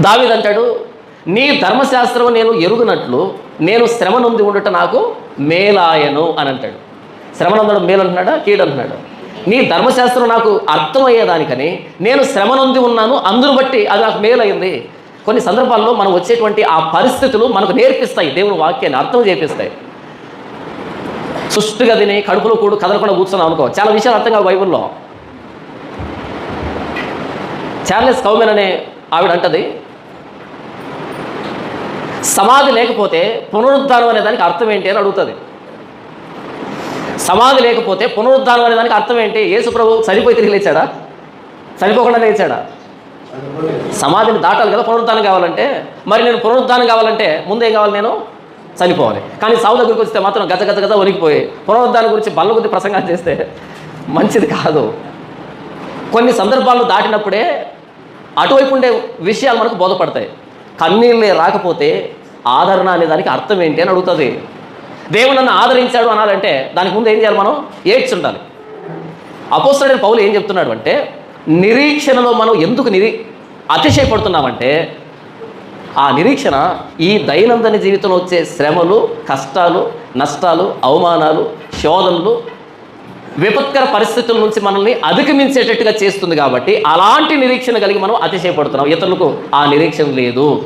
దావిదంటాడు నీ ధర్మశాస్త్రం నేను ఎరుగునట్లు నేను శ్రమ నొంది ఉండట నాకు మేలాయను అని అంటాడు. శ్రమ నొందడం మేలు అంటున్నాడా? కీడు అంటున్నాడు? నీ ధర్మశాస్త్రం నాకు అర్థమయ్యేదానికని నేను శ్రమ నొంది ఉన్నాను అందును బట్టి అది నాకు మేలైంది కొన్ని సందర్భాల్లో మనం వచ్చేటువంటి ఆ పరిస్థితులు మనకు నేర్పిస్తాయి దేవుని వాక్యాన్ని అర్థం చేపిస్తాయి. సుష్టిగా తిని కడుపులో కూడు కదలకుండా కూర్చున్నాం అనుకో చాలా విషయాలు అర్థం కావు బైబుల్లో. చార్లెస్ కౌమెన్ అనే ఆవిడ అంటది సమాధి లేకపోతే పునరుద్ధానం అనే దానికి అర్థం ఏంటి అని అడుగుతుంది. సమాధి లేకపోతే పునరుద్ధానం అనే దానికి అర్థం ఏంటి? యేసు ప్రభు చనిపోయి తిరిగి లేచాడా? చనిపోకుండా లేచాడా? సమాధిని దాటాలి కదా పునరుద్ధానం కావాలంటే. మరి నేను పునరుద్ధానం కావాలంటే ముందేం కావాలి నేను? చనిపోవాలి. కానీ సావు దగ్గరికి వస్తే మాత్రం గజ గజ గజ వణికిపోయి పునరుద్ధానం గురించి బల్ల కొద్ది ప్రసంగాలు చేస్తే మంచిది కాదు. కొన్ని సందర్భాలను దాటినప్పుడే అటువైపు ఉండే విషయాలు మనకు బోధపడతాయి. కన్నీళ్ళే రాకపోతే ఆదరణ అనే దానికి అర్థం ఏంటి అని అడుగుతుంది. దేవుడు నన్ను ఆదరించాడు అనాలంటే దానికి ముందు ఏం చేయాలి మనం? ఏడ్చి ఉండాలి. అపోస్తుడైన పౌలు ఏం చెప్తున్నాడు అంటే నిరీక్షణలో మనం ఎందుకు నిరీ అతిశయపడుతున్నామంటే ఆ నిరీక్షణ ఈ దైనందిన జీవితంలో వచ్చే శ్రమలు కష్టాలు నష్టాలు అవమానాలు శోధనలు విపత్కర పరిస్థితుల నుంచి మనల్ని అధిగమించేటట్టుగా చేస్తుంది కాబట్టి అలాంటి నిరీక్షణ కలిగి మనం అతిశయపడుతున్నాం. ఇతరులకు ఆ నిరీక్షణ లేదు.